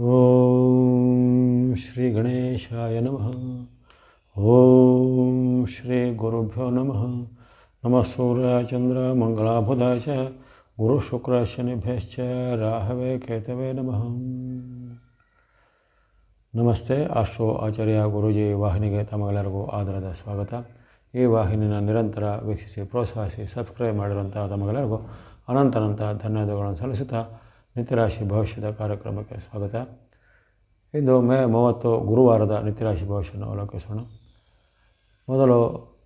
ಓಂ ಶ್ರೀ ಗಣೇಶಾಯ ನಮಃ. ಓಂ ಶ್ರೀ ಗುರುಭ್ಯೋ ನಮಃ. ನಮಃ ಸೂರ್ಯ, ಚಂದ್ರ ಮಂಗಳಾಬುಧ ಚ. ಗುರು ಶುಕ್ರ ಶನಿಭ್ಯಶ್ಚ. ರಾಹವೇ ಕೇತವೇ ನಮಃ. ನಮಸ್ತೆ, ಆಶ್ರೋ ಆಚಾರ್ಯ ಗುರೂಜಿ ವಾಹಿನಿಗೆ ತಮಗೆಲ್ಲರಿಗೂ ಆದರದ ಸ್ವಾಗತ. ಈ ವಾಹಿನಿನ ನಿರಂತರ ವೀಕ್ಷಿಸಿ, ಪ್ರೋತ್ಸಾಹಿಸಿ, ಸಬ್ಸ್ಕ್ರೈಬ್ ಮಾಡಿರುವಂಥ ತಮಗೆಲ್ಲರಿಗೂ ಅನಂತನಂತ ಧನ್ಯವಾದಗಳನ್ನು ಸಲ್ಲಿಸುತ್ತಾ ನಿತ್ಯರಾಶಿ ಭವಿಷ್ಯದ ಕಾರ್ಯಕ್ರಮಕ್ಕೆ ಸ್ವಾಗತ. ಇಂದು ಮೇ ಮೂವತ್ತು ಗುರುವಾರದ ನಿತ್ಯರಾಶಿ ಭವಿಷ್ಯವನ್ನು ಅವಲೋಕಿಸೋಣ. ಮೊದಲು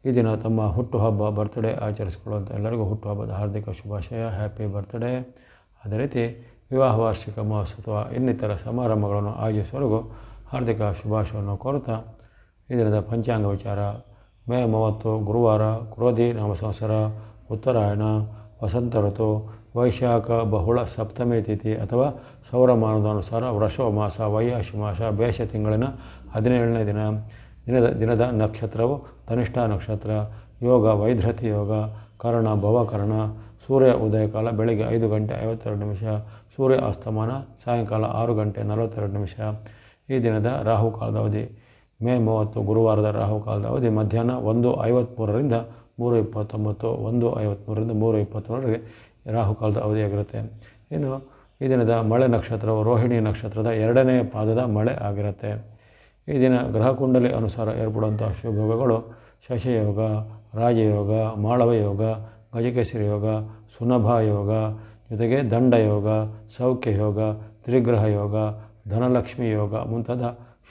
ಈ ದಿನ ತಮ್ಮ ಹುಟ್ಟುಹಬ್ಬ ಬರ್ತ್ಡೇ ಆಚರಿಸಿಕೊಳ್ಳುವಂಥ ಎಲ್ಲರಿಗೂ ಹುಟ್ಟುಹಬ್ಬದ ಹಾರ್ದಿಕ ಶುಭಾಶಯ ಹ್ಯಾಪಿ ಬರ್ತ್ಡೇ ಅದೇ ರೀತಿ ವಿವಾಹ, ವಾರ್ಷಿಕ ಮಹೋತ್ಸವ, ಇನ್ನಿತರ ಸಮಾರಂಭಗಳನ್ನು ಆಯೋಜಿಸುವವರೆಗೂ ಹಾರ್ದಿಕ ಶುಭಾಶಯವನ್ನು ಕೋರುತ್ತಾ, ಈ ದಿನದ ಪಂಚಾಂಗ ವಿಚಾರ, ಮೇ ಮೂವತ್ತು ಗುರುವಾರ, ಕ್ರೋಧಿ ನಾಮ ಸಂವತ್ಸರ ಉತ್ತರಾಯಣ, ವಸಂತ ಋತು ವೈಶಾಖ, ಬಹುಳ, ಸಪ್ತಮಿ ತಿಥಿ ಅಥವಾ ಸೌರಮಾನದ ಅನುಸಾರ ವೃಷಭ ಮಾಸ, ವೈಯಾಶಿ ಮಾಸ, ಬೇಷ ತಿಂಗಳಿನ ಹದಿನೇಳನೇ ದಿನ, ದಿನದ ದಿನದ ನಕ್ಷತ್ರವು ಧನಿಷ್ಠ ನಕ್ಷತ್ರ, ಯೋಗ, ವೈದ್ರತಿ ಯೋಗ, ಕರ್ಣ, ಭವಕರ್ಣ, ಸೂರ್ಯ ಉದಯ ಕಾಲ ಬೆಳಗ್ಗೆ ಐದು ಗಂಟೆ ಐವತ್ತೆರಡು ನಿಮಿಷ, ಸೂರ್ಯ ಅಸ್ತಮಾನ ಸಾಯಂಕಾಲ ಆರು ಗಂಟೆ ನಲವತ್ತೆರಡು ನಿಮಿಷ. ಈ ದಿನದ ರಾಹುಕಾಲದ ಅವಧಿ ಮೇ ಮೂವತ್ತು, ಗುರುವಾರದ ರಾಹುಕಾಲದ ಅವಧಿ ಮಧ್ಯಾಹ್ನ ಒಂದು ಐವತ್ತ್ಮೂರರಿಂದ ಮೂರು ಇಪ್ಪತ್ತೊಂಬತ್ತು, ಒಂದು ಐವತ್ತ್ಮೂರರಿಂದ ಮೂರು ಇಪ್ಪತ್ತೊಂದರವರೆಗೆ ರಾಹುಕಾಲದ ಅವಧಿಯಾಗಿರುತ್ತೆ ಇನ್ನು ಈ ದಿನದ ಮಳೆ ನಕ್ಷತ್ರವು ರೋಹಿಣಿ ನಕ್ಷತ್ರದ ಎರಡನೇ ಪಾದದ ಮಳೆ ಆಗಿರುತ್ತೆ. ಈ ದಿನ ಗ್ರಹಕುಂಡಲಿ ಅನುಸಾರ ಏರ್ಪಡುವಂಥ ಶುಭಯೋಗಗಳು ಶಶಯೋಗ ರಾಜಯೋಗ ಮಾಳವ ಯೋಗ, ಗಜಕೇಸರಿ ಯೋಗ, ಸುನಭ ಯೋಗ, ಜೊತೆಗೆ ದಂಡ ಯೋಗ, ಸೌಖ್ಯ ಯೋಗ, ತ್ರಿಗ್ರಹ ಯೋಗ, ಧನಲಕ್ಷ್ಮಿ ಯೋಗ ಮುಂತಾದ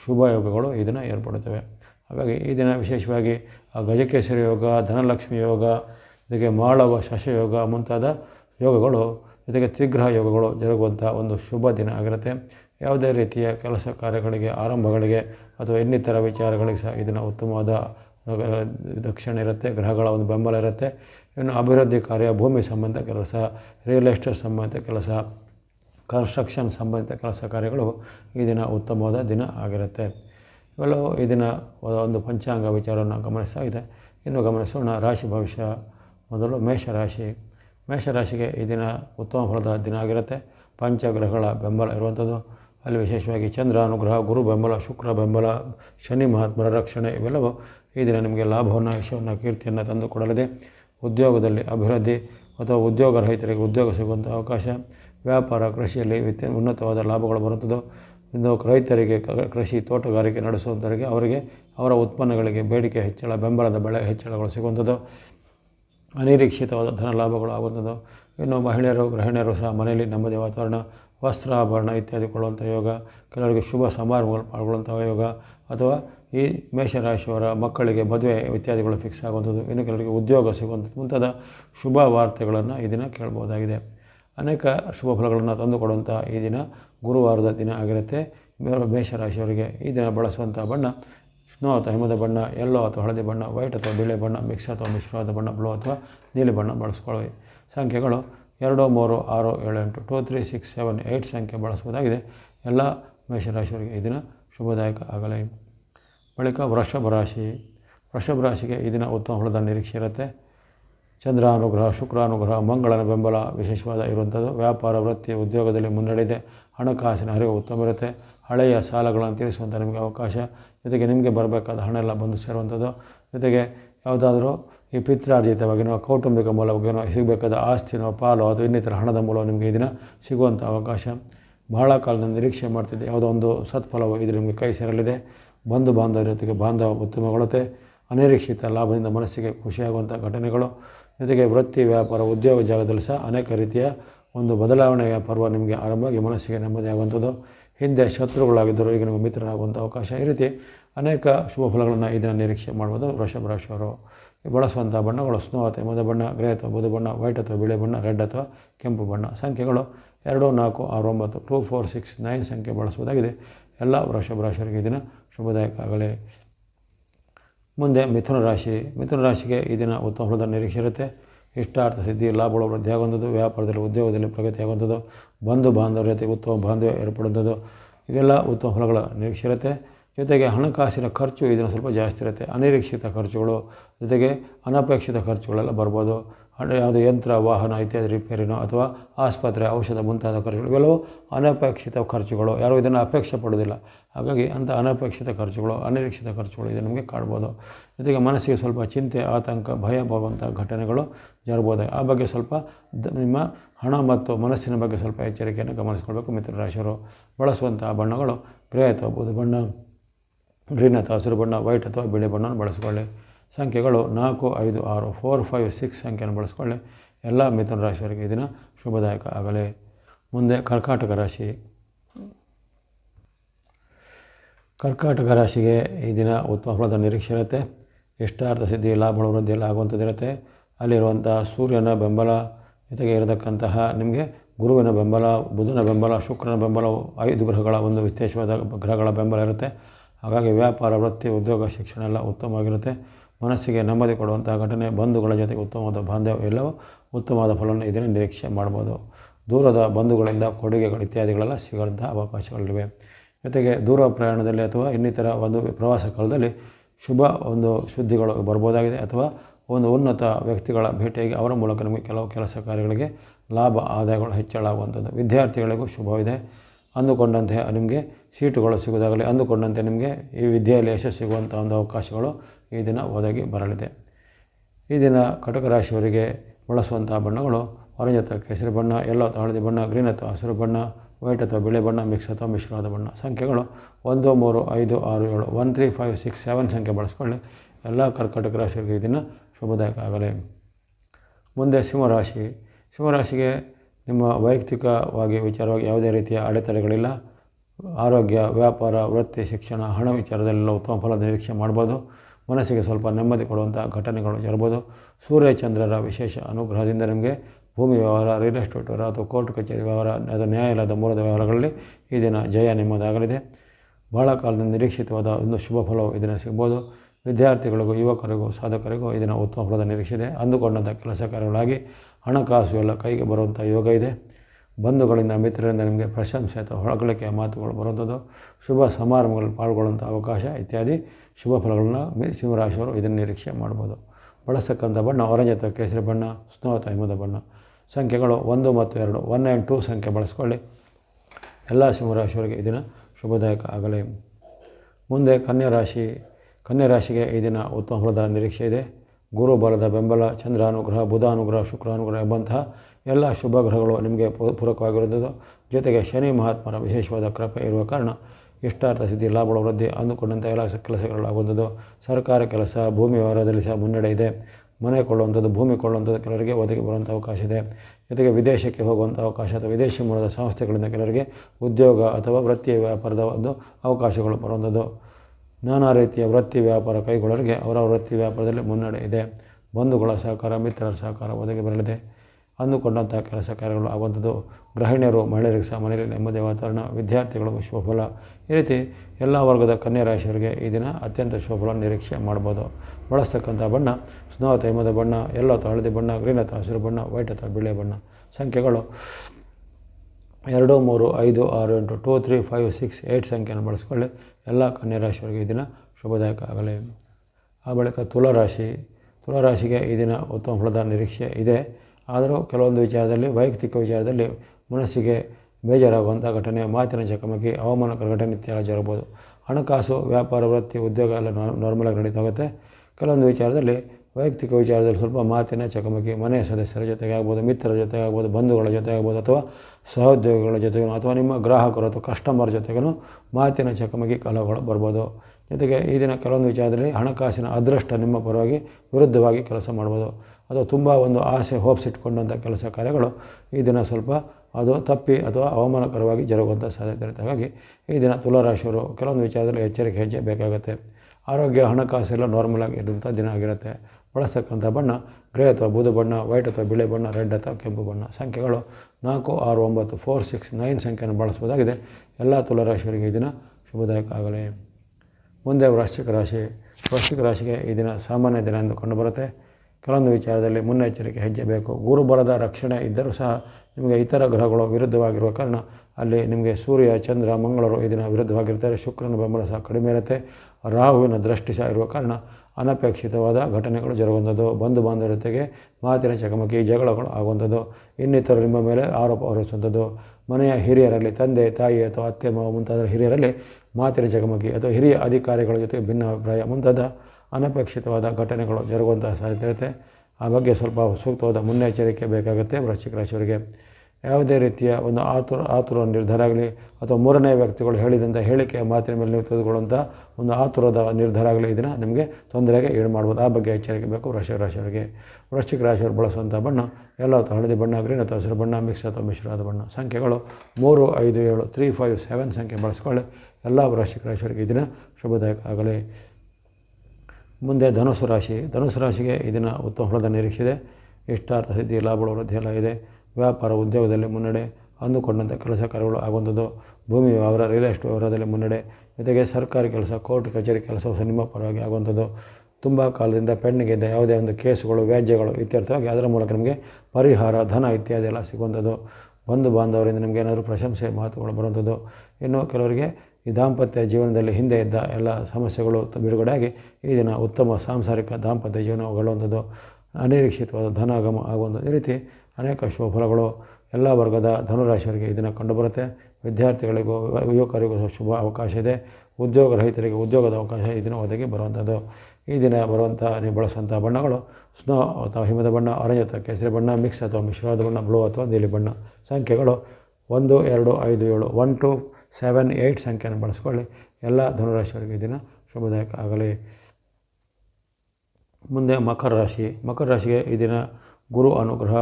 ಶುಭ ಯೋಗಗಳು ಈ ದಿನ ಏರ್ಪಡುತ್ತವೆ. ಹಾಗಾಗಿ ಈ ದಿನ ವಿಶೇಷವಾಗಿ ಗಜಕೇಸರಿ ಯೋಗ, ಧನಲಕ್ಷ್ಮಿ ಯೋಗ, ಜೊತೆಗೆ ಮಾಳವ ಶಶಯೋಗ ಮುಂತಾದ ಯೋಗಗಳು, ಜೊತೆಗೆ ತ್ರಿಗ್ರಹ ಯೋಗಗಳು ಜರುಗುವಂಥ ಒಂದು ಶುಭ ದಿನ ಆಗಿರುತ್ತೆ. ಯಾವುದೇ ರೀತಿಯ ಕೆಲಸ ಕಾರ್ಯಗಳಿಗೆ, ಆರಂಭಗಳಿಗೆ ಅಥವಾ ಇನ್ನಿತರ ವಿಚಾರಗಳಿಗೆ ಸಹ ಇದನ್ನು ಉತ್ತಮವಾದ ರಕ್ಷಣೆ ಇರುತ್ತೆ, ಗ್ರಹಗಳ ಒಂದು ಬೆಂಬಲ ಇರುತ್ತೆ. ಇನ್ನು ಅಭಿವೃದ್ಧಿ ಕಾರ್ಯ, ಭೂಮಿ ಸಂಬಂಧ ಕೆಲಸ ರಿಯಲ್ ಎಸ್ಟೇಟ್ ಸಂಬಂಧಿತ ಕೆಲಸ ಕನ್ಸ್ಟ್ರಕ್ಷನ್ ಸಂಬಂಧಿತ ಕೆಲಸ ಕಾರ್ಯಗಳು ಈ ದಿನ ಉತ್ತಮವಾದ ದಿನ ಆಗಿರುತ್ತೆ. ಇವೆಲ್ಲವೂ ಈ ದಿನ ಒಂದು ಪಂಚಾಂಗ ವಿಚಾರವನ್ನು ಗಮನಿಸಾಗಿದೆ ಇನ್ನು ಗಮನಿಸೋಣ, ರಾಶಿ ಭವಿಷ್ಯ ಮೊದಲು ಮೇಷರಾಶಿ ಮೇಷರಾಶಿಗೆ ಈ ದಿನ ಉತ್ತಮ ಫಲದ ದಿನ ಆಗಿರುತ್ತೆ. ಪಂಚಗ್ರಹಗಳ ಬೆಂಬಲ ಇರುವಂಥದ್ದು. ಅಲ್ಲಿ ವಿಶೇಷವಾಗಿ ಚಂದ್ರ, ಅನುಗ್ರಹ, ಗುರು ಬೆಂಬಲ, ಶುಕ್ರ ಬೆಂಬಲ, ಶನಿ, ಮಹಾತ್ಮರ ರಕ್ಷಣೆ ಇವೆಲ್ಲವೂ ಈ ದಿನ ನಿಮಗೆ ಲಾಭವನ್ನು ಯಶವನ್ನು ಕೀರ್ತಿಯನ್ನು ತಂದುಕೊಡಲಿದೆ ಉದ್ಯೋಗದಲ್ಲಿ ಅಭಿವೃದ್ಧಿ ಅಥವಾ ಉದ್ಯೋಗ ರಹಿತರಿಗೆ ಉದ್ಯೋಗ ಸಿಗುವಂಥ ಅವಕಾಶ. ವ್ಯಾಪಾರ, ಕೃಷಿಯಲ್ಲಿ ವಿತ್ಯ ಉನ್ನತವಾದ ಲಾಭಗಳು ಬರುತ್ತದೆ? ಇನ್ನು ರೈತರಿಗೆ ಕೃಷಿ ತೋಟಗಾರಿಕೆ ನಡೆಸುವಂಥವರಿಗೆ ಅವರಿಗೆ ಅವರ ಉತ್ಪನ್ನಗಳಿಗೆ ಬೇಡಿಕೆ ಹೆಚ್ಚಳ, ಬೆಂಬಲದ ಬೆಳೆ ಹೆಚ್ಚಳಗಳು ಸಿಗುವಂಥದ್ದು. ಅನಿರೀಕ್ಷಿತವಾದ ಧನ ಲಾಭಗಳು ಆಗುವಂಥದ್ದು. ಇನ್ನು ಮಹಿಳೆಯರು, ಗೃಹಿಣಿಯರು ಸಹ ಮನೆಯಲ್ಲಿ ನೆಮ್ಮದಿ ವಾತಾವರಣ, ವಸ್ತ್ರಾಭರಣ ಇತ್ಯಾದಿ ಕೊಡುವಂಥ ಯೋಗ, ಕೆಲವರಿಗೆ ಶುಭ ಸಮಾರಂಭಗಳು ಪಾಲ್ಗೊಳ್ಳುವಂಥ ಯೋಗ, ಅಥವಾ ಈ ಮೇಷರಾಶಿಯವರ ಮಕ್ಕಳಿಗೆ ಮದುವೆ ಇತ್ಯಾದಿಗಳು ಫಿಕ್ಸ್ ಆಗುವಂಥದ್ದು. ಇನ್ನು ಕೆಲವರಿಗೆ ಉದ್ಯೋಗ ಸಿಗುವಂಥದ್ದು. ಮುಂತಾದ ಶುಭ ವಾರ್ತೆಗಳನ್ನು ಈ ದಿನ ಕೇಳ್ಬೋದಾಗಿದೆ. ಅನೇಕ ಶುಭ ಫಲಗಳನ್ನು ತಂದುಕೊಡುವಂಥ ಈ ದಿನ ಗುರುವಾರದ ದಿನ ಆಗಿರುತ್ತೆ. ಮೇಷರಾಶಿಯವರಿಗೆ ಈ ದಿನ ಬಳಸುವಂಥ ಬಣ್ಣ ಸ್ನೋ ಅಥವಾ ಹಿಮದ ಬಣ್ಣ ಎಲ್ಲೋ ಅಥವಾ ಹಳದಿ ಬಣ್ಣ ವೈಟ್ ಅಥವಾ ಬಿಳಿ ಬಣ್ಣ ಮಿಕ್ಸ್ ಅಥವಾ ಮಿಶ್ರವಾದ ಬಣ್ಣ ಬ್ಲೂ ಅಥವಾ ನೀಲಿ ಬಣ್ಣ ಬಳಸ್ಕೊಳ್ಳಿ. ಸಂಖ್ಯೆಗಳು ಎರಡು, ಮೂರು, ಆರು, ಏಳು, ಎಂಟು two three six seven eight ಸಂಖ್ಯೆ ಬಳಸ್ಬೋದಾಗಿದೆ ಎಲ್ಲ ಮೇಷರಾಶಿಯವರಿಗೆ ಈ ದಿನ ಶುಭದಾಯಕ ಆಗಲಿ. ಬಳಿಕ ವೃಷಭ ರಾಶಿ. ವೃಷಭ ರಾಶಿಗೆ ಈ ದಿನ ಉತ್ತಮ ಫಲದ ನಿರೀಕ್ಷೆ ಇರುತ್ತೆ. ಚಂದ್ರಾನುಗ್ರಹ, ಶುಕ್ರಾನುಗ್ರಹ, ಮಂಗಳನ ಬೆಂಬಲ ವಿಶೇಷವಾದ ಇರುವಂಥದ್ದು. ವ್ಯಾಪಾರ, ವೃತ್ತಿ, ಉದ್ಯೋಗದಲ್ಲಿ ಮುನ್ನಡೆಯಿದೆ. ಹಣಕಾಸಿನ ಹರಿವು ಉತ್ತಮ ಇರುತ್ತೆ. ಹಳೆಯ ಸಾಲಗಳನ್ನು ತೀರಿಸುವಂಥ ನಿಮಗೆ ಅವಕಾಶ. ಜೊತೆಗೆ ನಿಮಗೆ ಬರಬೇಕಾದ ಹಣ ಎಲ್ಲ ಬಂದು ಸೇರುವಂಥದ್ದು. ಜೊತೆಗೆ ಯಾವುದಾದ್ರೂ ಈ ಪಿತ್ರಾರ್ಜಿತವಾಗಿನೋ ಕೌಟುಂಬಿಕ ಮೂಲವಾಗಿನೋ ಸಿಗಬೇಕಾದ ಆಸ್ತಿನೋ, ಪಾಲು ಅಥವಾ ಇನ್ನಿತರ ಹಣದ ಮೂಲವೋ ನಿಮಗೆ ಇದನ್ನು ದಿನ ಸಿಗುವಂಥ ಅವಕಾಶ. ಬಹಳ ಕಾಲದ ನಿರೀಕ್ಷೆ ಮಾಡ್ತಿದ್ದೆ. ಯಾವುದೋ ಒಂದು ಸತ್ಫಲವು ಇದು ನಿಮಗೆ ಕೈ ಸೇರಲಿದೆ. ಬಂಧು ಬಾಂಧವರ ಜೊತೆಗೆ ಬಾಂಧವ ಉತ್ತಮಗೊಳ್ಳುತ್ತೆ ಅನಿರೀಕ್ಷಿತ ಲಾಭದಿಂದ ಮನಸ್ಸಿಗೆ ಖುಷಿಯಾಗುವಂಥ ಘಟನೆಗಳು. ಜೊತೆಗೆ ವೃತ್ತಿ, ವ್ಯಾಪಾರ, ಉದ್ಯೋಗ ಜಾಗದಲ್ಲಿ ಸಹ ಅನೇಕ ರೀತಿಯ ಒಂದು ಬದಲಾವಣೆಯ ಪರ್ವ ನಿಮಗೆ ಆರಂಭವಾಗಿ ಮನಸ್ಸಿಗೆ ನೆಮ್ಮದಿ ಆಗುವಂಥದ್ದು ಹಿಂದೆ ಶತ್ರುಗಳಾಗಿದ್ದರು ಈಗ ನಿಮಗೆ ಮಿತ್ರರಾಗುವಂಥ ಅವಕಾಶ ಈ ರೀತಿ ಅನೇಕ ಶುಭ ಫಲಗಳನ್ನು ಈ ದಿನ ನಿರೀಕ್ಷೆ ಮಾಡ್ಬೋದು. ವೃಷಭ ರಾಶಿಯವರು ಬಳಸುವಂಥ ಬಣ್ಣಗಳು ಸ್ನೋ ಅಥವಾ ಮದ ಬಣ್ಣ, ಗ್ರೇ ಅಥವಾ ಬುಧ ಬಣ್ಣ, ವೈಟ್ ಅಥವಾ ಬಿಳಿ ಬಣ್ಣ, ರೆಡ್ ಅಥವಾ ಕೆಂಪು ಬಣ್ಣ ಸಂಖ್ಯೆಗಳು ಎರಡು, ನಾಲ್ಕು, ಆರು, ಒಂಬತ್ತು, ಟೂ, ಫೋರ್, ಸಿಕ್ಸ್, ನೈನ್ ಸಂಖ್ಯೆ ಬಳಸುವುದಾಗಿದೆ. ಎಲ್ಲ ವೃಷಭ ರಾಶಿಯವರಿಗೆ ಈ ದಿನ ಶುಭದಾಯಕ ಆಗಲಿ. ಮುಂದೆ ಮಿಥುನ ರಾಶಿ. ಮಿಥುನ ರಾಶಿಗೆ ಈ ದಿನ ಉತ್ತಮ ಫಲದ ನಿರೀಕ್ಷೆ ಇರುತ್ತೆ. ಇಷ್ಟಾರ್ಥ ಸಿದ್ಧಿ ಲಾಭಗಳು ವೃದ್ಧಿಯಾಗುವಂಥದ್ದು ವ್ಯಾಪಾರದಲ್ಲಿ ಉದ್ಯೋಗದಲ್ಲಿ ಪ್ರಗತಿಯಾಗುವಂಥದ್ದು ಬಂಧು ಬಾಂಧವ್ಯ ಜೊತೆ ಉತ್ತಮ ಬಾಂಧವ್ಯ ಏರ್ಪಡುವಂಥದ್ದು ಇವೆಲ್ಲ ಉತ್ತಮ ಫಲಗಳ ನಿರೀಕ್ಷೆ ಇರುತ್ತೆ. ಜೊತೆಗೆ ಹಣಕಾಸಿನ ಖರ್ಚು ಇದನ್ನು ಸ್ವಲ್ಪ ಜಾಸ್ತಿ ಇರುತ್ತೆ. ಅನಿರೀಕ್ಷಿತ ಖರ್ಚುಗಳು, ಜೊತೆಗೆ ಅನಪೇಕ್ಷಿತ ಖರ್ಚುಗಳೆಲ್ಲ ಬರ್ಬೋದು. ಹಣ ಯಾವುದೇ ಯಂತ್ರ, ವಾಹನ ಇತ್ಯಾದಿ ರಿಪೇರಿನೋ ಅಥವಾ ಆಸ್ಪತ್ರೆ, ಔಷಧ ಮುಂತಾದ ಖರ್ಚುಗಳು, ಇವೆಲ್ಲವೂ ಅನಪೇಕ್ಷಿತ ಖರ್ಚುಗಳು. ಯಾರೂ ಇದನ್ನು ಅಪೇಕ್ಷೆ ಪಡೋದಿಲ್ಲ ಹಾಗಾಗಿ ಅಂಥ ಅನಪೇಕ್ಷಿತ ಖರ್ಚುಗಳು, ಅನಿರೀಕ್ಷಿತ ಖರ್ಚುಗಳು ಇದು ನಮಗೆ ಕಾಣ್ಬೋದು. ಜೊತೆಗೆ ಮನಸ್ಸಿಗೆ ಸ್ವಲ್ಪ ಚಿಂತೆ, ಆತಂಕ, ಭಯ ಬರುವಂಥ ಘಟನೆಗಳು ಜರಬಹುದು ಆ ಬಗ್ಗೆ ಸ್ವಲ್ಪ ನಿಮ್ಮ ಹಣ ಮತ್ತು ಮನಸ್ಸಿನ ಬಗ್ಗೆ ಸ್ವಲ್ಪ ಎಚ್ಚರಿಕೆಯನ್ನು ಗಮನಿಸ್ಕೊಳ್ಬೇಕು ಮಿತ್ರ ರಾಶಿಯವರು. ಬಳಸುವಂಥ ಬಣ್ಣಗಳು ಬೂದು ಬಣ್ಣ, ಗ್ರೀನ್ ಅಥವಾ ಹಸಿರು ಬಣ್ಣ, ವೈಟ್ ಅಥವಾ ಬಿಳಿ ಬಣ್ಣವನ್ನು ಬಳಸ್ಕೊಳ್ಳಿ. ಸಂಖ್ಯೆಗಳು ನಾಲ್ಕು, ಐದು, ಆರು ಫೋರ್ ಫೈವ್ ಸಿಕ್ಸ್ ಸಂಖ್ಯೆಯನ್ನು ಬಳಸ್ಕೊಳ್ಳಿ. ಎಲ್ಲ ಮಿಥುನ ರಾಶಿಯವರಿಗೆ ದಿನ ಶುಭದಾಯಕ ಆಗಲಿ. ಮುಂದೆ ಕರ್ಕಾಟಕ ರಾಶಿ. ಕರ್ಕಾಟಕ ರಾಶಿಗೆ ಈ ದಿನ ಉತ್ತಮ ಫಲದ ನಿರೀಕ್ಷೆ ಇರುತ್ತೆ. ಇಷ್ಟಾರ್ಥ ಸಿದ್ಧಿ, ಲಾಭ, ವೃದ್ಧಿ ಎಲ್ಲ ಆಗುವಂಥದ್ದಿರುತ್ತೆ ಅಲ್ಲಿರುವಂಥ ಸೂರ್ಯನ ಬೆಂಬಲ, ಜೊತೆಗೆ ಇರತಕ್ಕಂತಹ ನಿಮಗೆ ಗುರುವಿನ ಬೆಂಬಲ, ಬುಧನ ಬೆಂಬಲ, ಶುಕ್ರನ ಬೆಂಬಲ, ಐದು ಗ್ರಹಗಳ ಒಂದು ವಿಶೇಷವಾದ ಗ್ರಹಗಳ ಬೆಂಬಲ ಇರುತ್ತೆ. ಹಾಗಾಗಿ ವ್ಯಾಪಾರ, ವೃತ್ತಿ, ಉದ್ಯೋಗ, ಶಿಕ್ಷಣ ಎಲ್ಲ ಉತ್ತಮವಾಗಿರುತ್ತೆ. ಮನಸ್ಸಿಗೆ ನೆಮ್ಮದಿ ಕೊಡುವಂಥ ಘಟನೆ, ಬಂಧುಗಳ ಜೊತೆಗೆ ಉತ್ತಮವಾದ ಬಾಂಧವ್ಯ ಎಲ್ಲವೂ ಉತ್ತಮವಾದ ಫಲವನ್ನು ಇದನ್ನು ನಿರೀಕ್ಷೆ ಮಾಡ್ಬೋದು. ದೂರದ ಬಂಧುಗಳಿಂದ ಕೊಡುಗೆಗಳು ಇತ್ಯಾದಿಗಳೆಲ್ಲ ಸಿಗುವಂಥ ಅವಕಾಶಗಳಿವೆ. ಜೊತೆಗೆ ದೂರ ಪ್ರಯಾಣದಲ್ಲಿ ಅಥವಾ ಇನ್ನಿತರ ಒಂದು ಪ್ರವಾಸ ಕಾಲದಲ್ಲಿ ಶುಭ ಒಂದು ಸುದ್ದಿಗಳು ಬರ್ಬೋದಾಗಿದೆ. ಅಥವಾ ಒಂದು ಉನ್ನತ ವ್ಯಕ್ತಿಗಳ ಭೇಟಿಯಾಗಿ ಅವರ ಮೂಲಕ ನಮಗೆ ಕೆಲವು ಕೆಲಸ ಕಾರ್ಯಗಳಿಗೆ ಲಾಭ, ಆದಾಯಗಳು ಹೆಚ್ಚಳ ಆಗುವಂಥದ್ದು ವಿದ್ಯಾರ್ಥಿಗಳಿಗೂ ಶುಭವಿದೆ. ಅಂದುಕೊಂಡಂತೆ ನಿಮಗೆ ಸೀಟುಗಳು ಸಿಗೋದಾಗಲಿ, ಅಂದುಕೊಂಡಂತೆ ನಿಮಗೆ ಈ ವಿದ್ಯೆಯಲ್ಲಿ ಯಶಸ್ಸು ಸಿಗುವಂಥ ಒಂದು ಅವಕಾಶಗಳು ಈ ದಿನ ಒದಗಿ ಬರಲಿದೆ. ಈ ದಿನ ಕಟಕ ರಾಶಿಯವರಿಗೆ ಬಳಸುವಂಥ ಬಣ್ಣಗಳು ಆರೆಂಜ್ ಅಥವಾ ಕೇಸರಿ ಬಣ್ಣ ಎಲ್ಲೋ ಅಥವಾ ಹಳದಿ ಬಣ್ಣ ಗ್ರೀನ್ ಅಥವಾ ಹಸಿರು ಬಣ್ಣ ವೈಟ್ ಅಥವಾ ಬಿಳಿ ಬಣ್ಣ ಮಿಕ್ಸ್ ಅಥವಾ ಮಿಶ್ರವಾದ ಬಣ್ಣ. ಸಂಖ್ಯೆಗಳು ಒಂದು, ಮೂರು, ಐದು, ಆರು, ಏಳು one three five six seven ಸಂಖ್ಯೆ ಬಳಸ್ಕೊಳ್ಳಿ. ಎಲ್ಲ ಕರ್ಕಾಟಕ ರಾಶಿಯವರಿಗೆ ಇದನ್ನು ದಿನ ಶುಭದಾಯಕ ಆಗಲಿ. ಮುಂದೆ ಸಿಂಹರಾಶಿ. ಸಿಂಹರಾಶಿಗೆ ನಿಮ್ಮ ವೈಯಕ್ತಿಕವಾಗಿ, ವಿಚಾರವಾಗಿ ಯಾವುದೇ ರೀತಿಯ ಅಡೆತಡೆಗಳಿಲ್ಲ. ಆರೋಗ್ಯ, ವ್ಯಾಪಾರ, ವೃತ್ತಿ, ಶಿಕ್ಷಣ, ಹಣ ವಿಚಾರದಲ್ಲೆಲ್ಲ ಉತ್ತಮ ಫಲ ನಿರೀಕ್ಷೆ ಮಾಡ್ಬೋದು. ಮನಸ್ಸಿಗೆ ಸ್ವಲ್ಪ ನೆಮ್ಮದಿ ಕೊಡುವಂಥ ಘಟನೆಗಳು ಇರ್ಬೋದು. ಸೂರ್ಯಚಂದ್ರರ ವಿಶೇಷ ಅನುಗ್ರಹದಿಂದ ನಿಮಗೆ ಭೂಮಿ ವ್ಯವಹಾರ ರಿಯಲ್ ಎಸ್ಟೇಟ್ ವ್ಯವಹಾರ ಅಥವಾ ಕೋರ್ಟ್ ಕಚೇರಿ ವ್ಯವಹಾರ ಅಥವಾ ನ್ಯಾಯಾಲಯದ ಮೂಲದ ವ್ಯವಹಾರಗಳಲ್ಲಿ ಈ ದಿನ ಜಯ ನಿಮ್ಮದಾಗಲಿದೆ. ಬಹಳ ಕಾಲದಿಂದ ನಿರೀಕ್ಷಿತವಾದ ಒಂದು ಶುಭ ಫಲವು ಇದನ್ನು ಸಿಗ್ಬೋದು. ವಿದ್ಯಾರ್ಥಿಗಳಿಗೂ, ಯುವಕರಿಗೂ, ಸಾಧಕರಿಗೂ ಇದನ್ನು ಉತ್ತಮ ಫಲದ ನಿರೀಕ್ಷೆ ಅಂದುಕೊಂಡಂಥ ಕೆಲಸ ಕಾರ್ಯಗಳಾಗಿ ಹಣಕಾಸು ಎಲ್ಲ ಕೈಗೆ ಬರುವಂಥ ಯೋಗ ಇದೆ. ಬಂಧುಗಳಿಂದ, ಮಿತ್ರರಿಂದ ನಿಮಗೆ ಪ್ರಶಂಸೆ ಅಥವಾ ಹೊಳಗಳಿಕೆಯ ಮಾತುಗಳು ಬರುವಂಥದ್ದು. ಶುಭ ಸಮಾರಂಭಗಳಲ್ಲಿ ಪಾಲ್ಗೊಳ್ಳುವಂಥ ಅವಕಾಶ ಇತ್ಯಾದಿ. ಶುಭ ಫಲಗಳನ್ನ ಸಿಂಹರಾಶಿಯವರು ಇದನ್ನು ನಿರೀಕ್ಷೆ ಮಾಡ್ಬೋದು. ಬಳಸ್ತಕ್ಕಂಥ ಬಣ್ಣ ಆರೆಂಜ್ ಅಥವಾ ಕೇಸರಿ ಬಣ್ಣ ಸ್ನೋ ಅಥವಾ ಹಿಮದ ಬಣ್ಣ. ಸಂಖ್ಯೆಗಳು ಒಂದು ಮತ್ತು ಎರಡು ಒನ್ ಆ್ಯಂಡ್ ಟೂ ಸಂಖ್ಯೆ ಬಳಸ್ಕೊಳ್ಳಿ. ಎಲ್ಲ ಸಿಂಹರಾಶಿಯವರಿಗೆ ಈ ದಿನ ಶುಭದಾಯಕ ಆಗಲಿ. ಮುಂದೆ ಕನ್ಯಾ ರಾಶಿ, ಕನ್ಯಾ ರಾಶಿಗೆ ಈ ದಿನ ಉತ್ತಮ ಫಲದ ನಿರೀಕ್ಷೆ ಇದೆ. ಗುರು ಬಲದ ಬೆಂಬಲ ಚಂದ್ರಾನುಗ್ರಹ ಬುಧಾನುಗ್ರಹ ಶುಕ್ರಾನುಗ್ರಹ ಎಂಬಂತಹ ಎಲ್ಲ ಶುಭ ಗ್ರಹಗಳು ನಿಮಗೆ ಪೂರಕವಾಗಿರುವಂಥದ್ದು ಜೊತೆಗೆ ಶನಿ ಮಹಾತ್ಮರ ವಿಶೇಷವಾದ ಕೃಪೆ ಇರುವ ಕಾರಣ ಇಷ್ಟಾರ್ಥ ಸಿದ್ಧಿ ಲಾಭಗಳ ವೃದ್ಧಿ ಅಂದುಕೊಂಡಂಥ ಎಲ್ಲ ಕೆಲಸಗಳು ಕೆಲಸಗಳಾಗುವಂಥದ್ದು ಸರ್ಕಾರ ಕೆಲಸ, ಭೂಮಿ ವ್ಯವಹಾರದಲ್ಲಿ ಸಹ ಮುನ್ನಡೆ ಇದೆ. ಮನೆ ಕೊಳ್ಳುವಂಥದ್ದು, ಭೂಮಿ ಕೊಳ್ಳುವಂಥದ್ದು ಕೆಲವರಿಗೆ ಒದಗಿ ಬರುವಂಥ ಅವಕಾಶ ಇದೆ. ಜೊತೆಗೆ ವಿದೇಶಕ್ಕೆ ಹೋಗುವಂಥ ಅವಕಾಶ ಅಥವಾ ವಿದೇಶಿ ಮೂಲದ ಸಂಸ್ಥೆಗಳಿಂದ ಕೆಲವರಿಗೆ ಉದ್ಯೋಗ ಅಥವಾ ವೃತ್ತಿ ವ್ಯಾಪಾರದ ಒಂದು ಅವಕಾಶಗಳು ಬರುವಂಥದ್ದು. ನಾನಾ ರೀತಿಯ ವೃತ್ತಿ ವ್ಯಾಪಾರ ಕೈಗೊಳ್ಳೋರಿಗೆ ಅವರ ವೃತ್ತಿ ವ್ಯಾಪಾರದಲ್ಲಿ ಮುನ್ನಡೆ ಇದೆ. ಬಂಧುಗಳ ಸಹಕಾರ, ಮಿತ್ರರ ಸಹಕಾರ ಒದಗಿ ಬರಲಿದೆ. ಅಂದುಕೊಂಡಂಥ ಕೆಲಸ ಕಾರ್ಯಗಳು ಆಗುವಂಥದ್ದು. ಗೃಹಿಣಿಯರು, ಮಹಿಳೆಯರಿಗೆ ಸಹ ಮನೆಯಲ್ಲಿ ನೆಮ್ಮದಿ ವಾತಾವರಣ, ವಿದ್ಯಾರ್ಥಿಗಳು ಶುಭಫಲ ಈ ರೀತಿ ಎಲ್ಲ ವರ್ಗದ ಕನ್ಯಾ ರಾಶಿಯವರಿಗೆ ಈ ದಿನ ಅತ್ಯಂತ ಶುಭಗಳನ್ನು ನಿರೀಕ್ಷೆ ಮಾಡ್ಬೋದು. ಬಳಸ್ತಕ್ಕಂಥ ಬಣ್ಣ ಸ್ನೋ ಅಥವಾ ಹಿಮದ ಬಣ್ಣ, ಎಲ್ಲೋ ಅಥವಾ ಹಳದಿ ಬಣ್ಣ, ಗ್ರೀನ್ ಅಥವಾ ಹಸಿರು ಬಣ್ಣ, ವೈಟ್ ಅಥವಾ ಬಿಳಿ ಬಣ್ಣ. ಸಂಖ್ಯೆಗಳು ಎರಡು, ಮೂರು, ಐದು, ಆರು, ಎಂಟು, two, three, five, six eight ಸಂಖ್ಯೆಯನ್ನು ಬಳಸ್ಕೊಳ್ಳಿ. ಎಲ್ಲ ಕನ್ಯಾ ರಾಶಿಯವರಿಗೆ ಈ ದಿನ ಶುಭದಾಯಕ ಆಗಲಿ. ಆ ಬಳಿಕ ತುಲಾರಾಶಿ ತುಲಾರಾಶಿಗೆ ಈ ದಿನ ಉತ್ತಮ ಫಲದ ನಿರೀಕ್ಷೆ ಇದೆ. ಆದರೂ ಕೆಲವೊಂದು ವಿಚಾರದಲ್ಲಿ, ವೈಯಕ್ತಿಕ ವಿಚಾರದಲ್ಲಿ ಮನಸ್ಸಿಗೆ ಬೇಜಾರಾಗುವಂಥ ಘಟನೆ ಮಾತಿನ ಚಕಮಕಿ ಅವಮಾನಕರ ಘಟನೆ ಇತ್ಯಾದಿ ಜರಬಹುದು ಹಣಕಾಸು, ವ್ಯಾಪಾರ, ವೃತ್ತಿ, ಉದ್ಯೋಗ ಎಲ್ಲ ನಾರ್ಮಲಾಗಿ ನಡೀತಾ ಹೋಗುತ್ತೆ ಕೆಲವೊಂದು ವಿಚಾರದಲ್ಲಿ ವೈಯಕ್ತಿಕ ವಿಚಾರದಲ್ಲಿ ಸ್ವಲ್ಪ ಮಾತಿನ ಚಕಮಕಿ ಮನೆಯ ಸದಸ್ಯರ ಜೊತೆಗೆ ಆಗ್ಬೋದು, ಮಿತ್ರರ ಜೊತೆಗೆ ಆಗ್ಬೋದು, ಬಂಧುಗಳ ಜೊತೆ ಆಗ್ಬೋದು, ಅಥವಾ ಸಹೋದ್ಯೋಗಿಗಳ ಜೊತೆಗೂ, ಅಥವಾ ನಿಮ್ಮ ಗ್ರಾಹಕರು ಅಥವಾ ಕಸ್ಟಮರ್ ಜೊತೆಗೂ ಮಾತಿನ ಚಕಮಕಿ ಕಲಹಗಳು ಬರ್ಬೋದು. ಜೊತೆಗೆ ಈ ದಿನ ಕೆಲವೊಂದು ವಿಚಾರದಲ್ಲಿ ಹಣಕಾಸಿನ ಅದೃಷ್ಟ ನಿಮ್ಮ ಪರವಾಗಿ ವಿರುದ್ಧವಾಗಿ ಕೆಲಸ ಮಾಡ್ಬೋದು. ಅಥವಾ ತುಂಬ ಒಂದು ಆಸೆ ಹೋಪ್ಸ್ ಇಟ್ಕೊಂಡಂಥ ಕೆಲಸ ಕಾರ್ಯಗಳು ಈ ದಿನ ಸ್ವಲ್ಪ ಅದು ತಪ್ಪಿ ಅಥವಾ ಅವಮಾನಕರವಾಗಿ ಜರುಗುವಂಥ ಸಾಧ್ಯತೆ ಇರುತ್ತೆ. ಹಾಗಾಗಿ ಈ ದಿನ ತುಲಾರಾಶಿಯವರು ಕೆಲವೊಂದು ವಿಚಾರದಲ್ಲಿ ಎಚ್ಚರಿಕೆ ಹೆಜ್ಜೆ ಬೇಕಾಗುತ್ತೆ ಆರೋಗ್ಯ, ಹಣಕಾಸು ಎಲ್ಲ ನಾರ್ಮಲಾಗಿ ಇರುವಂಥ ದಿನ ಆಗಿರುತ್ತೆ. ಬಳಸ್ತಕ್ಕಂಥ ಬಣ್ಣ ಗ್ರೇ ಅಥವಾ ಬೂದು ಬಣ್ಣ ವೈಟ್ ಅಥವಾ ಬಿಳಿ ಬಣ್ಣ ರೆಡ್ ಅಥವಾ ಕೆಂಪು ಬಣ್ಣ. ಸಂಖ್ಯೆಗಳು ನಾಲ್ಕು, ಆರು, ಒಂಬತ್ತು ಫೋರ್ ಸಿಕ್ಸ್ ನೈನ್ ಸಂಖ್ಯೆಯನ್ನು ಬಳಸ್ಬೋದಾಗಿದೆ. ಎಲ್ಲ ತುಲಾರಾಶಿಯವರಿಗೆ ಈ ದಿನ ಶುಭದಾಯಕ ಆಗಲಿ. ಮುಂದೆ ವೃಶ್ಚಿಕ ರಾಶಿ. ವೃಶ್ಚಿಕ ರಾಶಿಗೆ ಈ ದಿನ ಸಾಮಾನ್ಯ ದಿನ ಎಂದು ಕಂಡುಬರುತ್ತೆ ಕೆಲವೊಂದು ವಿಚಾರದಲ್ಲಿ ಮುನ್ನೆಚ್ಚರಿಕೆ ಹೆಜ್ಜೆ ಬೇಕು ಗುರುಬಲದ ರಕ್ಷಣೆ ಇದ್ದರೂ ಸಹ ನಿಮಗೆ ಇತರ ಗ್ರಹಗಳು ವಿರುದ್ಧವಾಗಿರುವ ಕಾರಣ ಅಲ್ಲಿ ನಿಮಗೆ ಸೂರ್ಯ, ಚಂದ್ರ, ಮಂಗಳರು ಈ ದಿನ ವಿರುದ್ಧವಾಗಿರ್ತಾರೆ. ಶುಕ್ರನ ಬೆಂಬಲ ಸಹ ಕಡಿಮೆ ಇರುತ್ತೆ. ರಾಹುವಿನ ದೃಷ್ಟಿ ಸಹ ಇರುವ ಕಾರಣ ಅನಪೇಕ್ಷಿತವಾದ ಘಟನೆಗಳು ಜರುಗುವಂಥದ್ದು. ಬಂಧು ಬಾಂಧವರ ಜೊತೆಗೆ ಮಾತಿನ ಚಕಮಕಿ, ಜಗಳಗಳು ಆಗುವಂಥದ್ದು. ಇನ್ನಿತರರು ನಿಮ್ಮ ಮೇಲೆ ಆರೋಪ ಹೊರಿಸುವಂಥದ್ದು. ಮನೆಯ ಹಿರಿಯರಲ್ಲಿ, ತಂದೆ, ತಾಯಿ ಅಥವಾ ಅತ್ತೆ, ಮಾವ ಮುಂತಾದ ಹಿರಿಯರಲ್ಲಿ ಮಾತಿನ ಚಕಮಕಿ ಅಥವಾ ಹಿರಿಯ ಅಧಿಕಾರಿಗಳ ಜೊತೆ ಭಿನ್ನಾಭಿಪ್ರಾಯ ಮುಂತಾದ ಅನಪೇಕ್ಷಿತವಾದ ಘಟನೆಗಳು ಜರುಗುವಂತಹ ಸಾಧ್ಯತೆ ಇರುತ್ತೆ. ಆ ಬಗ್ಗೆ ಸ್ವಲ್ಪ ಸೂಕ್ತವಾದ ಮುನ್ನೆಚ್ಚರಿಕೆ ಬೇಕಾಗುತ್ತೆ. ವೃಶ್ಚಿಕ ರಾಶಿಯವರಿಗೆ ಯಾವುದೇ ರೀತಿಯ ಒಂದು ಆತುರ ಆತುರ ನಿರ್ಧಾರ ಆಗಲಿ ಅಥವಾ ಮೂರನೇ ವ್ಯಕ್ತಿಗಳು ಹೇಳಿದಂಥ ಹೇಳಿಕೆಯ ಮಾತಿನ ಮೇಲೆ ನೀವು ತೆಗೆದುಕೊಳ್ಳುವಂಥ ಒಂದು ಆತುರದ ನಿರ್ಧಾರ ಆಗಲಿ ಇದನ್ನು ನಿಮಗೆ ತೊಂದರೆಗೆ ಈಡು ಮಾಡ್ಬೋದು. ಆ ಬಗ್ಗೆ ಎಚ್ಚರಿಕೆ ಬೇಕು ವೃಶ್ಚಿಕ ರಾಶಿಯವರಿಗೆ. ವೃಶ್ಚಿಕ ರಾಶಿಯವರು ಬಳಸುವಂಥ ಬಣ್ಣ ಎಲ್ಲ ಅಥವಾ ಹಳದಿ ಬಣ್ಣ ಗ್ರೀನ್ ಅಥವಾ ಹಸಿರು ಬಣ್ಣ ಮಿಕ್ಸ್ ಅಥವಾ ಮಿಶ್ರವಾದ ಬಣ್ಣ ಸಂಖ್ಯೆಗಳು ಮೂರು, ಐದು, ಏಳು ತ್ರೀ ಫೈವ್ ಸೆವೆನ್ ಸಂಖ್ಯೆ ಬಳಸ್ಕೊಳ್ಳಿ. ಎಲ್ಲ ವೃಶ್ಚಿಕ ರಾಶಿಯವರಿಗೆ ಇದನ್ನು ಶುಭದಾಯಕ ಆಗಲಿ. ಮುಂದೆ ಧನುಸು ರಾಶಿ. ಧನುಸು ರಾಶಿಗೆ ಇದನ್ನ ಉತ್ತಮ ಫಲದ ನಿರೀಕ್ಷೆ ಇಷ್ಟಾರ್ಥ ಸಿದ್ಧಿ ಲಾಭಗಳು ವೃದ್ಧಿ ಎಲ್ಲ ಇದೆ. ವ್ಯಾಪಾರ, ಉದ್ಯೋಗದಲ್ಲಿ ಮುನ್ನಡೆ ಅಂದುಕೊಂಡಂಥ ಕೆಲಸ ಕಾರ್ಯಗಳು ಆಗುವಂಥದ್ದು. ಭೂಮಿ ವ್ಯವಹಾರ ರಿಯಲ್ ಎಸ್ಟೇಟ್ ವ್ಯವಹಾರದಲ್ಲಿ ಮುನ್ನಡೆ. ಜೊತೆಗೆ ಸರ್ಕಾರಿ ಕೆಲಸ, ಕೋರ್ಟ್, ಕಚೇರಿ ಕೆಲಸವು ನಿಮ್ಮ ಪರವಾಗಿ ಆಗುವಂಥದ್ದು. ತುಂಬ ಕಾಲದಿಂದ ಪೆಣ್ಣಿಗೆ ಇದ್ದ ಯಾವುದೇ ಒಂದು ಕೇಸುಗಳು, ವ್ಯಾಜ್ಯಗಳು ಇತ್ಯರ್ಥವಾಗಿ ಅದರ ಮೂಲಕ ನಿಮಗೆ ಪರಿಹಾರ, ಧನ ಇತ್ಯಾದಿ ಎಲ್ಲ ಸಿಗುವಂಥದ್ದು. ಬಂಧು ಬಾಂಧವರಿಂದ ನಿಮಗೆ ಏನಾದರೂ ಪ್ರಶಂಸೆ, ಮಾತುಗಳು ಬರುವಂಥದ್ದು. ಇನ್ನು ಕೆಲವರಿಗೆ ಈ ದಾಂಪತ್ಯ ಜೀವನದಲ್ಲಿ ಹಿಂದೆ ಇದ್ದ ಎಲ್ಲ ಸಮಸ್ಯೆಗಳು ಬಿಡುಗಡೆಯಾಗಿ ಈ ದಿನ ಉತ್ತಮ ಸಾಂಸಾರಿಕ ದಾಂಪತ್ಯ ಜೀವನಗೊಳ್ಳುವಂಥದ್ದು ಅನಿರೀಕ್ಷಿತವಾದ ಧನಾಗಮ ಆಗುವಂಥದ್ದು ಈ ರೀತಿ ಅನೇಕ ಶುಭ ಎಲ್ಲ ವರ್ಗದ ಧನುರಾಶಿಯವರಿಗೆ ಇದನ್ನು ದಿನ ಕಂಡುಬರುತ್ತೆ ವಿದ್ಯಾರ್ಥಿಗಳಿಗೂ ಯುವಕರಿಗೂ ಶುಭ ಅವಕಾಶ ಇದೆ. ಉದ್ಯೋಗ ರಹಿತರಿಗೆ ಉದ್ಯೋಗದ ಅವಕಾಶ ಈ ದಿನ ಒದಗಿ ಬರುವಂಥದ್ದು. ಈ ದಿನ ಬರುವಂಥ ನೀವು ಬಳಸುವಂಥ ಬಣ್ಣಗಳು ಸ್ನೋ ಅಥವಾ ಹಿಮದ ಬಣ್ಣ, ಆರೆಂಜ್ ಅಥವಾ ಕೇಸರಿ ಬಣ್ಣ, ಮಿಕ್ಸ್ ಅಥವಾ ಮಿಶ್ರವಾದ ಬಣ್ಣ, ಬ್ಲೂ ಅಥವಾ ನೀಲಿ ಬಣ್ಣ. ಸಂಖ್ಯೆಗಳು ಒಂದು, ಎರಡು, ಐದು, ಏಳು ಒನ್ ಟು ಸೆವೆನ್ ಏಯ್ಟ್ ಸಂಖ್ಯೆಯನ್ನು ಬಳಸ್ಕೊಳ್ಳಿ. ಎಲ್ಲ ಧನುರಾಶಿಯವರಿಗೆ ದಿನ ಶುಭದಾಯಕ ಆಗಲಿ. ಮುಂದೆ ಮಕರ ರಾಶಿ. ಮಕರ ರಾಶಿಗೆ ಈ ದಿನ ಗುರು ಅನುಗ್ರಹ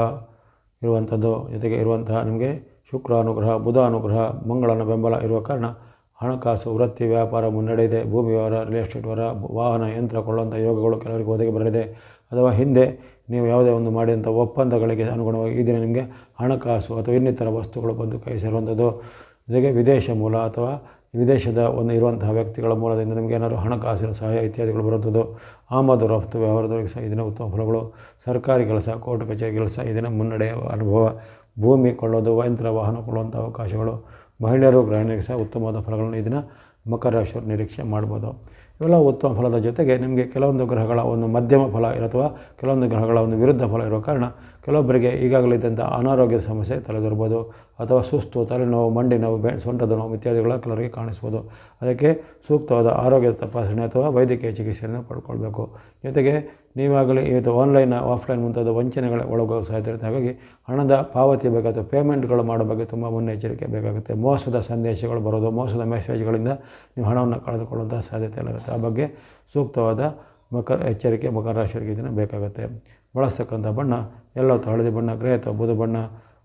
ಇರುವಂಥದ್ದು. ಜೊತೆಗೆ ಇರುವಂತಹ ನಿಮಗೆ ಶುಕ್ರ ಅನುಗ್ರಹ, ಬುಧ ಅನುಗ್ರಹ, ಮಂಗಳನ ಬೆಂಬಲ ಇರುವ ಕಾರಣ ಹಣಕಾಸು, ವೃತ್ತಿ, ವ್ಯಾಪಾರ ಮುನ್ನಡೆ ಇದೆ ಭೂಮಿ ವ್ಯವಹಾರ ರಿಯಲ್ ಎಸ್ಟೇಟ್ ವ್ಯವಹಾರ, ವಾಹನ, ಯಂತ್ರ ಕೊಳ್ಳುವಂಥ ಯೋಗಗಳು ಕೆಲವರಿಗೆ ಒದಗಿ ಬರಲಿದೆ. ಅಥವಾ ಹಿಂದೆ ನೀವು ಯಾವುದೇ ಒಂದು ಮಾಡಿದಂಥ ಒಪ್ಪಂದಗಳಿಗೆ ಅನುಗುಣವಾಗಿ ಈ ದಿನ ನಿಮಗೆ ಹಣಕಾಸು ಅಥವಾ ಇನ್ನಿತರ ವಸ್ತುಗಳು ಬಂದು ಕೈ ಸೇರುವಂಥದ್ದು. ಜೊತೆಗೆ ವಿದೇಶ ಮೂಲ ಅಥವಾ ವಿದೇಶದ ಒಂದು ಇರುವಂತಹ ವ್ಯಕ್ತಿಗಳ ಮೂಲದಿಂದ ನಿಮಗೆ ಏನಾದರೂ ಹಣಕಾಸಿನ ಸಹಾಯ ಇತ್ಯಾದಿಗಳು ಬರುತ್ತದೋ ಆಮದು ರಫ್ತು ವ್ಯವಹಾರದವರಿಗೆ ಸಹ ಇದನ್ನು ಉತ್ತಮ ಫಲಗಳು. ಸರ್ಕಾರಿ ಕೆಲಸ, ಕೋರ್ಟ್ ಕಚೇರಿ ಕೆಲಸ ಇದನ್ನು ಮುನ್ನಡೆಯ ಅನುಭವ. ಭೂಮಿ ಕೊಳ್ಳೋದು, ಯಂತ್ರ, ವಾಹನ ಕೊಳ್ಳುವಂಥ ಅವಕಾಶಗಳು. ಮಹಿಳೆಯರು ಗ್ರಹಣಿಗೆ ಸಹ ಉತ್ತಮವಾದ ಫಲಗಳನ್ನು ಇದನ್ನು ಮಕರ ನಿರೀಕ್ಷೆ ಮಾಡ್ಬೋದು. ಇವೆಲ್ಲ ಉತ್ತಮ ಫಲದ ಜೊತೆಗೆ ನಿಮಗೆ ಕೆಲವೊಂದು ಗ್ರಹಗಳ ಒಂದು ಮಧ್ಯಮ ಫಲ ಅಥವಾ ಕೆಲವೊಂದು ಗ್ರಹಗಳ ಒಂದು ವಿರುದ್ಧ ಫಲ ಇರೋ ಕಾರಣ ಕೆಲವೊಬ್ಬರಿಗೆ ಈಗಾಗಲೇ ಇದ್ದಂಥ ಅನಾರೋಗ್ಯದ ಸಮಸ್ಯೆ, ತಲೆದಿರ್ಬೋದು ಅಥವಾ ಸುಸ್ತು, ತಲೆನೋವು, ಮಂಡಿ ನೋವು, ಬೆ, ಸೊಂಟದ ನೋವು ಇತ್ಯಾದಿಗಳ ಕೆಲವರಿಗೆ ಕಾಣಿಸ್ಬೋದು. ಅದಕ್ಕೆ ಸೂಕ್ತವಾದ ಆರೋಗ್ಯದ ತಪಾಸಣೆ ಅಥವಾ ವೈದ್ಯಕೀಯ ಚಿಕಿತ್ಸೆಯನ್ನು ಪಡ್ಕೊಳ್ಬೇಕು. ಜೊತೆಗೆ ನೀವಾಗಲೇ ಇವತ್ತು ಆನ್ಲೈನ್ ಆಫ್ಲೈನ್ ಮುಂತಾದ ವಂಚನೆಗಳ ಒಳಗೋಗೋ ಸಾಧ್ಯತೆ ಹಾಗಾಗಿ ಹಣದ ಪಾವತಿ ಅಥವಾ ಪೇಮೆಂಟ್ಗಳು ಮಾಡೋ ಬಗ್ಗೆ ತುಂಬ ಮುನ್ನೆಚ್ಚರಿಕೆ ಬೇಕಾಗುತ್ತೆ. ಮೋಸದ ಸಂದೇಶಗಳು ಬರೋದು, ಮೋಸದ ಮೆಸೇಜ್ಗಳಿಂದ ನೀವು ಹಣವನ್ನು ಕಳೆದುಕೊಳ್ಳುವಂಥ ಸಾಧ್ಯತೆ ಆ ಬಗ್ಗೆ ಸೂಕ್ತವಾದ ಮಕರ ಎಚ್ಚರಿಕೆ, ಮಕರ ರಾಶಿಯವರಿಗೆ ಇದನ್ನು ಬೇಕಾಗುತ್ತೆ. ಬಳಸ್ತಕ್ಕಂಥ ಬಣ್ಣ, ಎಲ್ಲೋ ಅಥವಾ ಹಳದಿ ಬಣ್ಣ ಗ್ರೇ ಅಥವಾ ಬುಧ ಬಣ್ಣ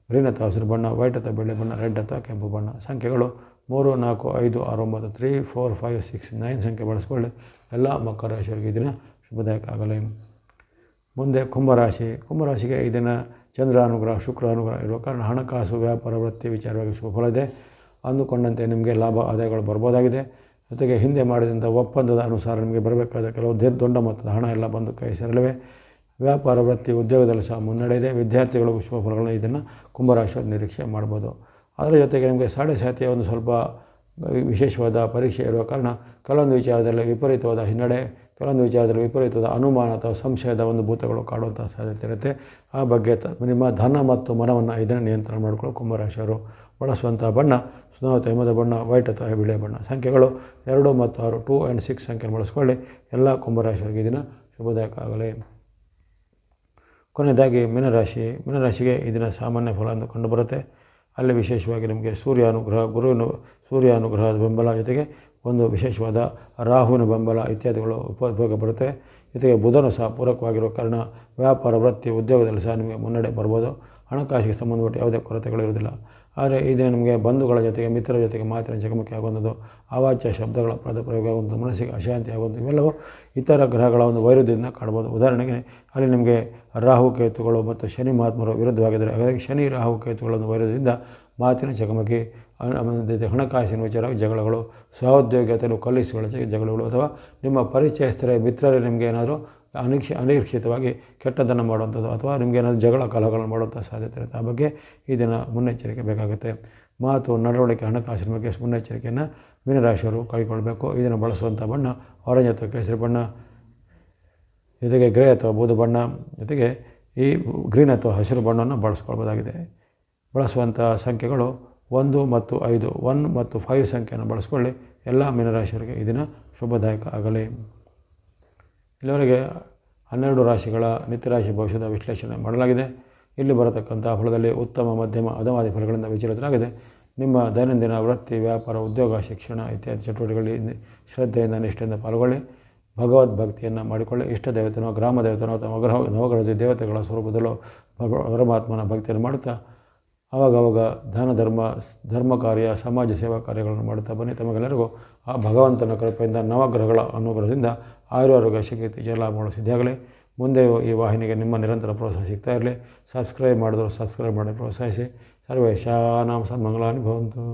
ಗ್ರೀನ್ ಅಥವಾ ಹಸಿರು ಬಣ್ಣ ವೈಟ್ ಅಥವಾ ಬೆಳ್ಳಿ ಬಣ್ಣ ರೆಡ್ ಅಥವಾ ಕೆಂಪು ಬಣ್ಣ. ಸಂಖ್ಯೆಗಳು ಮೂರು, ನಾಲ್ಕು, ಐದು, ಆರು, ಒಂಬತ್ತು three four five six nine ಸಂಖ್ಯೆ ಬಳಸ್ಕೊಳ್ಳಿ. ಎಲ್ಲ ಮಕರ ರಾಶಿಯವರಿಗೆ ಇದನ್ನು ಶುಭದಾಯಕ ಆಗಲಿ. ಮುಂದೆ ಕುಂಭರಾಶಿ, ಕುಂಭರಾಶಿಗೆ ಈ ದಿನ ಚಂದ್ರ ಅನುಗ್ರಹ ಶುಕ್ರ ಅನುಗ್ರಹ ಇರುವ ಕಾರಣ ಹಣಕಾಸು, ವ್ಯಾಪಾರ, ವೃತ್ತಿ ವಿಚಾರವಾಗಿ ಶುಭ ಫಲ ಇದೆ. ಅಂದುಕೊಂಡಂತೆ ನಿಮಗೆ ಲಾಭ, ಆದಾಯಗಳು ಬರ್ಬೋದಾಗಿದೆ. ಜೊತೆಗೆ ಹಿಂದೆ ಮಾಡಿದಂಥ ಒಪ್ಪಂದದ ಅನುಸಾರ ನಿಮಗೆ ಬರಬೇಕಾದ ಕೆಲವು ದೇ- ದೊಡ್ಡ ಮೊತ್ತದ ಹಣ ಎಲ್ಲ ಬಂದು ಕೈ ಸೇರಲಿವೆ. ವ್ಯಾಪಾರ, ವೃತ್ತಿ ಉದ್ಯೋಗದಲ್ಲಿ ಸಹ ಮುನ್ನಡೆ ಇದೆ. ವಿದ್ಯಾರ್ಥಿಗಳಿಗೂ ಶುಭ ಫಲಗಳನ್ನು ಇದನ್ನು ಕುಂಭರಾಶಿಯವರು ನಿರೀಕ್ಷೆ ಮಾಡ್ಬೋದು. ಅದರ ಜೊತೆಗೆ ನಿಮಗೆ ಸಾಡೆ ಸಾತಿಯ ಒಂದು ಸ್ವಲ್ಪ ವಿಶೇಷವಾದ ಪರೀಕ್ಷೆ ಇರುವ ಕಾರಣ ಕೆಲವೊಂದು ವಿಚಾರದಲ್ಲಿ ವಿಪರೀತವಾದ ಹಿನ್ನಡೆ ಕೆಲವೊಂದು ವಿಚಾರದಲ್ಲಿ ವಿಪರೀತದ ಅನುಮಾನ ಅಥವಾ ಸಂಶಯದ ಒಂದು ಭೂತಗಳು ಕಾಡುವಂಥ ಸಾಧ್ಯತೆ ಇರುತ್ತೆ. ಆ ಬಗ್ಗೆ ನಿಮ್ಮ ಧನ ಮತ್ತು ಮನವನ್ನು ಇದನ್ನು ನಿಯಂತ್ರಣ ಮಾಡಿಕೊಳ್ಳೋ ಕುಂಭರಾಶಿಯವರು ಬಳಸುವಂಥ ಬಣ್ಣ ಸ್ನೋ ತೈಮದ ಬಣ್ಣ, ವೈಟ್ ಅಥವಾ ಬಿಳಿಯ ಬಣ್ಣ. ಸಂಖ್ಯೆಗಳು ಎರಡು ಮತ್ತು ಆರು, ಟೂ ಆ್ಯಂಡ್ ಸಿಕ್ಸ್ ಸಂಖ್ಯೆ ಬಳಸ್ಕೊಳ್ಳಿ. ಎಲ್ಲ ಕುಂಭರಾಶಿಯವರಿಗೆ ಇದನ್ನು ಶುಭದಾಯಕ ಆಗಲಿ. ಕೊನೆಯದಾಗಿ ಮೀನರಾಶಿ, ಮೀನರಾಶಿಗೆ ಈ ದಿನ ಸಾಮಾನ್ಯ ಫಲ ಎಂದು ಕಂಡುಬರುತ್ತೆ. ಅಲ್ಲಿ ವಿಶೇಷವಾಗಿ ನಿಮಗೆ ಸೂರ್ಯ ಅನುಗ್ರಹ ಗುರುವಿನ ಸೂರ್ಯ ಅನುಗ್ರಹದ ಬೆಂಬಲ ಜೊತೆಗೆ ಒಂದು ವಿಶೇಷವಾದ ರಾಹುವಿನ ಬೆಂಬಲ ಇತ್ಯಾದಿಗಳು ಉಪ ಉಪಯೋಗ ಬರುತ್ತೆ ಜೊತೆಗೆ ಬುಧನು ಸಹ ಪೂರಕವಾಗಿರೋ ಕಾರಣ ವ್ಯಾಪಾರ, ವೃತ್ತಿ, ಉದ್ಯೋಗದಲ್ಲಿ ಸಹ ನಿಮಗೆ ಮುನ್ನಡೆ ಬರ್ಬೋದು. ಹಣಕಾಸಿಗೆ ಸಂಬಂಧಪಟ್ಟ ಯಾವುದೇ ಕೊರತೆಗಳಿರೋದಿಲ್ಲ ಆದರೆ ಈ ದಿನ ನಿಮಗೆ ಬಂಧುಗಳ ಜೊತೆಗೆ, ಮಿತ್ರರ ಜೊತೆಗೆ ಮಾತಿನ ಚಕಮಕಿ ಆಗುವಂಥದ್ದು. ಅವಾಚ್ಯ ಶಬ್ದಗಳ ಪದ ಪ್ರಯೋಗ ಆಗುವಂಥದ್ದು, ಮನಸ್ಸಿಗೆ ಅಶಾಂತಿ ಆಗುವಂಥದ್ದು, ಇವೆಲ್ಲವೂ ಇತರ ಗ್ರಹಗಳ ಒಂದು ವೈರುಧ್ಯದಿಂದ ಕಾಣ್ಬೋದು ಉದಾಹರಣೆಗೆ, ಅಲ್ಲಿ ನಿಮಗೆ ರಾಹು ಕೇತುಗಳು ಮತ್ತು ಶನಿ ಮಹಾತ್ಮರು ವಿರುದ್ಧವಾಗಿದ್ದರೆ ಹಾಗಾಗಿ ಶನಿ ರಾಹು ಕೇತುಗಳ ಒಂದು ವೈರುಧ್ಯದಿಂದ ಮಾತಿನ ಚಕಮಕಿ ಜೊತೆ ಹಣಕಾಸಿನ ವಿಚಾರ, ಜಗಳಗಳು, ಸಹೋದ್ಯೋಗ್ಯತೆಯನ್ನು ಜೊತೆಗೆ ಜಗಳಗಳು ಅಥವಾ ನಿಮ್ಮ ಪರಿಚಯಸ್ಥರ, ಮಿತ್ರರೇ ನಿಮಗೆ ಏನಾದರೂ ಅನಿಕ್ಷ, ಅನಿರೀಕ್ಷಿತವಾಗಿ ಕೆಟ್ಟದ್ದನ್ನು ಮಾಡುವಂಥದ್ದು ಅಥವಾ ನಿಮಗೆ ಏನಾದರೂ ಜಗಳ ಕಲಹಗಳನ್ನು ಮಾಡುವಂಥ ಸಾಧ್ಯತೆ ಇರುತ್ತೆ. ಆ ಬಗ್ಗೆ ಈ ದಿನ ಮುನ್ನೆಚ್ಚರಿಕೆ ಬೇಕಾಗುತ್ತೆ. ಮಾತು, ನಡವಳಿಕೆ, ಹಣಕಾಸಿನ ಬಗ್ಗೆ ಮುನ್ನೆಚ್ಚರಿಕೆಯನ್ನು ಮೀನರಾಶಿಯವರು ಕೈಗೊಳ್ಳಬೇಕು. ಇದನ್ನು ಬಳಸುವಂಥ ಬಣ್ಣ ಆರೆಂಜ್ ಅಥವಾ ಕೇಸರಿ ಬಣ್ಣ, ಜೊತೆಗೆ ಗ್ರೇ ಅಥವಾ ಬೂದು ಬಣ್ಣ, ಜೊತೆಗೆ ಈ ಗ್ರೀನ್ ಅಥವಾ ಹಸಿರು ಬಣ್ಣವನ್ನು ಬಳಸ್ಕೊಳ್ಬೋದಾಗಿದೆ. ಬಳಸುವಂಥ ಸಂಖ್ಯೆಗಳು ಒಂದು ಮತ್ತು ಐದು, ಒನ್ ಮತ್ತು ಫೈವ್ ಸಂಖ್ಯೆಯನ್ನು ಬಳಸ್ಕೊಳ್ಳಿ. ಎಲ್ಲ ಮೀನರಾಶಿಯವರಿಗೆ ಈ ದಿನ ಶುಭದಾಯಕ ಆಗಲಿ. ಇಲ್ಲಿವರೆಗೆ ಹನ್ನೆರಡು ರಾಶಿಗಳ ನಿತ್ಯರಾಶಿ ಭವಿಷ್ಯದ ವಿಶ್ಲೇಷಣೆ ಮಾಡಲಾಗಿದೆ. ಇಲ್ಲಿ ಬರತಕ್ಕಂಥ ಫಲದಲ್ಲಿ ಉತ್ತಮ, ಮಧ್ಯಮ ಅಧಮಾದಿ ಫಲಗಳಿಂದ ವಿಚಲಿತರಾಗಿದೆ. ನಿಮ್ಮ ದೈನಂದಿನ ವೃತ್ತಿ, ವ್ಯಾಪಾರ, ಉದ್ಯೋಗ, ಶಿಕ್ಷಣ ಇತ್ಯಾದಿ ಚಟುವಟಿಕೆಗಳಲ್ಲಿ ಶ್ರದ್ಧೆಯಿಂದ, ನಿಷ್ಠೆಯಿಂದ ಪಾಲ್ಗೊಳ್ಳಿ. ಭಗವದ್ ಭಕ್ತಿಯನ್ನು ಮಾಡಿಕೊಳ್ಳಿ. ಇಷ್ಟ ದೇವತೆನೋ, ಗ್ರಾಮ ದೇವತೆನೋ, ಅಥವಾ ನವಗ್ರಹ ನವಗ್ರಹ ದೇವತೆಗಳ ಸ್ವರೂಪದಲ್ಲೂ ಪರಮಾತ್ಮನ ಭಕ್ತಿಯನ್ನು ಮಾಡುತ್ತಾ ಆವಾಗವಾಗ ದಾನ ಧರ್ಮ ಧರ್ಮ ಕಾರ್ಯ, ಸಮಾಜ ಸೇವಾ ಕಾರ್ಯಗಳನ್ನು ಮಾಡುತ್ತಾ ಬನ್ನಿ. ತಮಗೆಲ್ಲರಿಗೂ ಆ ಭಗವಂತನ ಕೃಪೆಯಿಂದ ನವಗ್ರಹಗಳ ಅನುಗ್ರಹದಿಂದ ಆಯುರಾರೋಗ್ಯ ಶಕ್ತಿ ಜಲ ಮಾಡಲು ಸಿದ್ಧಿಯಾಗಲಿ. ಮುಂದೆ ಈ ವಾಹಿನಿಗೆ ನಿಮ್ಮ ನಿರಂತರ ಪ್ರೋತ್ಸಾಹ ಸಿಗ್ತಾ ಇರಲಿ. ಸಬ್ಸ್ಕ್ರೈಬ್ ಮಾಡಿದ್ರು ಸಬ್ಸ್ಕ್ರೈಬ್ ಮಾಡಿ ಪ್ರೋತ್ಸಾಹಿಸಿ. ಸರ್ವೇಶಾನಾಂ ಸನ್ಮಂಗಲಾನಿ ಭವಂತು.